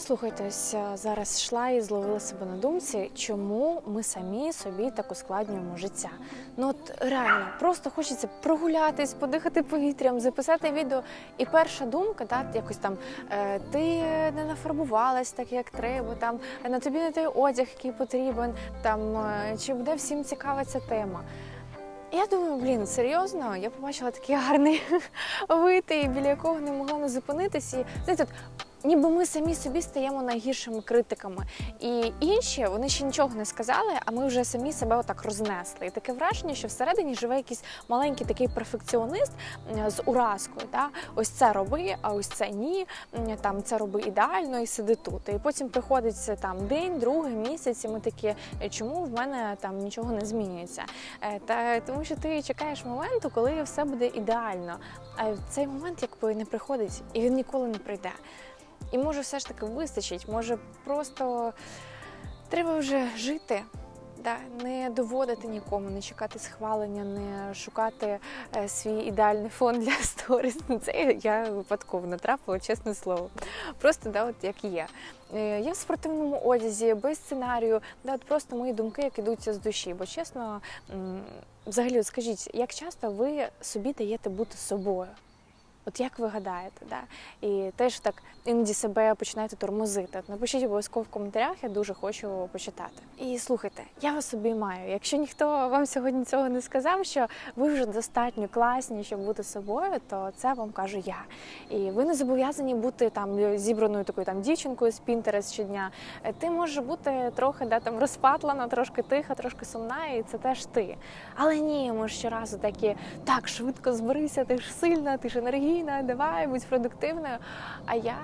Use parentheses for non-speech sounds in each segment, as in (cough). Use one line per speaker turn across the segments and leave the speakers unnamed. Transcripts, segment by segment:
Слухайте, ось е, зараз йшла і зловила себе на думці, чому ми самі собі так ускладнюємо життя. Ну от реально, просто хочеться прогулятись, подихати повітрям, записати відео. І перша думка, да, якось там е, ти не нафарбувалась так, як треба, там на тобі не той одяг, який потрібен, там е, чи буде всім цікава ця тема. Я думаю, блін, серйозно, я побачила такий гарний (laughs) вид, біля якого не могла не зупинитись. І знаєте, ніби ми самі собі стаємо найгіршими критиками. І інші вони ще нічого не сказали, а ми вже самі себе отак рознесли. І таке враження, що всередині живе якийсь маленький такий перфекціоніст з уразкою. Да? Ось це роби, а ось це ні. Там це роби ідеально і сиди тут. І потім приходить там день, другий місяць, і ми такі, «Е, чому в мене там нічого не змінюється? Е, Та тому, що ти чекаєш моменту, коли все буде ідеально. А цей момент якби не приходить, і він ніколи не прийде. І може все ж таки вистачить, може просто треба вже жити. Да, не доводити нікому, не чекати схвалення, не шукати е, свій ідеальний фон для (laughs) сторіс. Це я випадково натрапила, чесне слово. Просто да, от як є. Е, Я в спортивному одязі, без сценарію, да, от просто мої думки, як ідуться з душі. Бо чесно, взагалі, от скажіть, як часто ви собі даєте бути собою? От як ви гадаєте, да? І теж так іноді себе починаєте тормозити. Напишіть обов'язково в коментарях, я дуже хочу почитати. І слухайте, я вас обіймаю. Якщо ніхто вам сьогодні цього не сказав, що ви вже достатньо класні, щоб бути собою, то це вам кажу я. І ви не зобов'язані бути там зібраною такою там дівчинкою з Pinterest щодня. Е, Ти можеш бути трохи да, там розпатлана, трошки тиха, трошки сумна, і це теж ти. Але ні, ми щоразу такі так швидко зберися, ти ж сильна, ти ж енергійна, давай, будь продуктивною. А я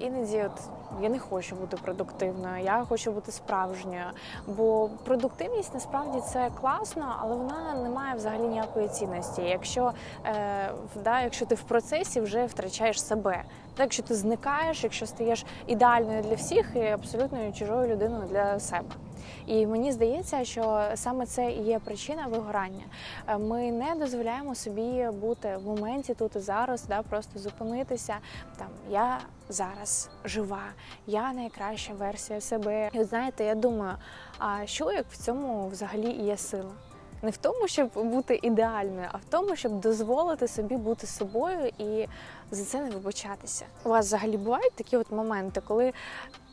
іноді от я не хочу бути продуктивною, я хочу бути справжньою. Бо продуктивність насправді це класно, але вона не має взагалі ніякої цінності. Якщо, е, да, якщо ти в процесі вже втрачаєш себе. Так, якщо ти зникаєш, якщо стаєш ідеальною для всіх і абсолютно чужою людиною для себе. І мені здається, що саме це і є причина вигорання. Е, Ми не дозволяємо собі бути в моменті тут і зараз, да, просто зупинитися. Там я зараз жива, я найкраща версія себе. І знаєте, я думаю, а що як в цьому взагалі є сила? Не в тому, щоб бути ідеальною, а в тому, щоб дозволити собі бути собою і за це не вибачатися. У вас взагалі бувають такі от моменти, коли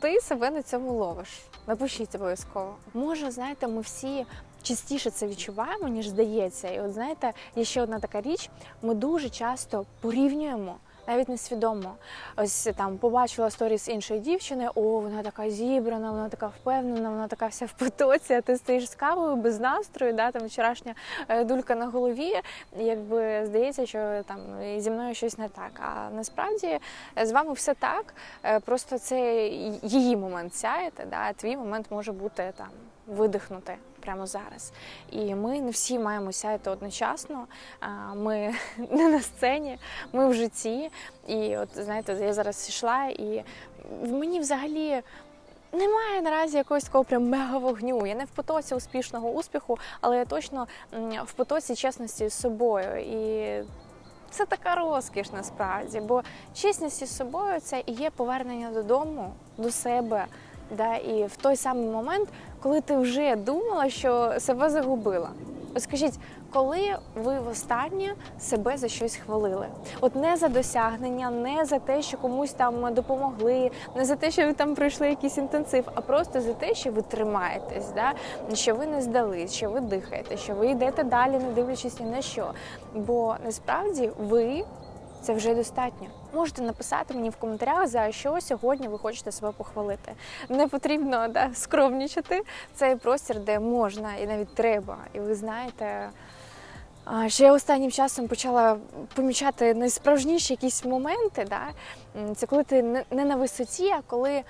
ти себе на цьому ловиш. Напишіть обов'язково. Може, знаєте, ми всі частіше це відчуваємо, ніж здається. І от знаєте, є ще одна така річ: ми дуже часто порівнюємо. Навіть несвідомо. Ось там побачила сторіс іншої дівчини, о, вона така зібрана, вона така впевнена, вона така вся в потоці, а ти стоїш з кавою без настрою, да, там вчорашня е, дулька на голові, якби здається, що там зі мною щось не так. А насправді е, з вами все так. е, Просто це її момент сяєте, да, твій момент може бути там видихнути прямо зараз. І ми не всі маємо сяяти одночасно. Ми (laughs) не на сцені, ми в житті. І от знаєте, я зараз йшла, і мені взагалі. Немає наразі якогось такого прям мега вогню. Я не в потоці успішного успіху, але я точно в потоці чесності з собою. І це така розкіш насправді. Бо чесність із собою це і є повернення додому, до себе. Да, і в той самий момент, коли ти вже думала, що себе загубила. От скажіть, коли ви востаннє себе за щось хвалили? От не за досягнення, не за те, що комусь там допомогли, не за те, що ви там пройшли якийсь інтенсив, а просто за те, що ви тримаєтесь, да? що ви не здались, що ви дихаєте, що ви йдете далі, не дивлячись ні на що. Бо насправді ви це вже достатньо. Можете написати мені в коментарях, за що сьогодні ви хочете себе похвалити. Не потрібно да, скромнічати. Цей простір, де можна і навіть треба. І ви знаєте, що я останнім часом почала помічати найсправжніші якісь моменти. Да? Це коли ти не- на висоті, а коли.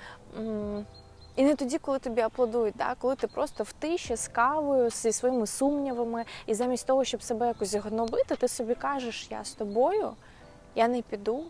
І не тоді, коли тобі аплодують, да? коли ти просто в тиші з кавою, зі своїми сумнівами, і замість того, щоб себе якось загнобити, ти собі кажеш, я з тобою, я не піду.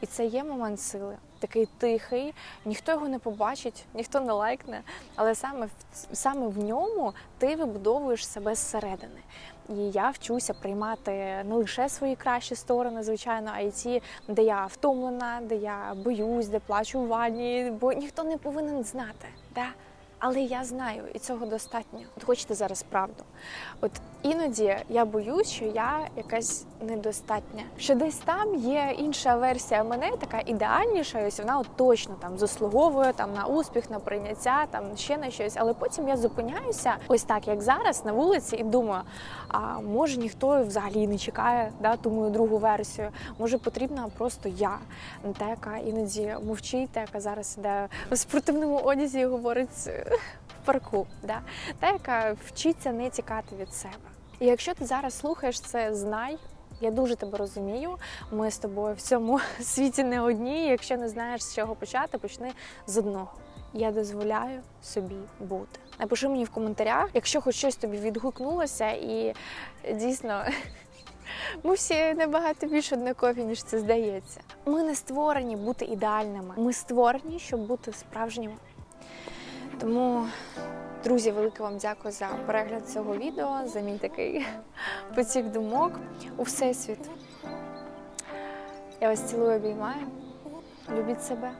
І це є момент сили, такий тихий, ніхто його не побачить, ніхто не лайкне, але саме саме в ньому ти вибудовуєш себе зсередини. І я вчуся приймати не лише свої кращі сторони, звичайно, а й ті, де я втомлена, де я боюсь, де плачу в ванні, бо ніхто не повинен знати. Да? Але я знаю, і цього достатньо. От хочете зараз правду. От іноді я боюсь, що я якась недостатня. Що десь там є інша версія мене, така ідеальніша, ось вона от точно там заслуговує там на успіх, на прийняття, там ще на щось. Але потім я зупиняюся, ось так як зараз на вулиці, і думаю, а може ніхто взагалі не чекає да, ту мою другу версію. Може потрібна просто я, та яка іноді мовчить, та яка зараз іде в спортивному одязі і говорить парку, да? та яка вчиться не тікати від себе. І якщо ти зараз слухаєш це, знай. Я дуже тебе розумію. Ми з тобою в цьому (laughs) світі не одні. Якщо не знаєш з чого почати, почни з одного. Я дозволяю собі бути. Напиши мені в коментарях, якщо хоч щось тобі відгукнулося, і дійсно (laughs) ми всі набагато більш однакові, ніж це здається. Ми не створені бути ідеальними. Ми створені, щоб бути справжніми. Тому, друзі, велике вам дякую за перегляд цього відео, за мій такий (laughs) потік думок у всесвіт. Я вас цілую, обіймаю. Любіть себе.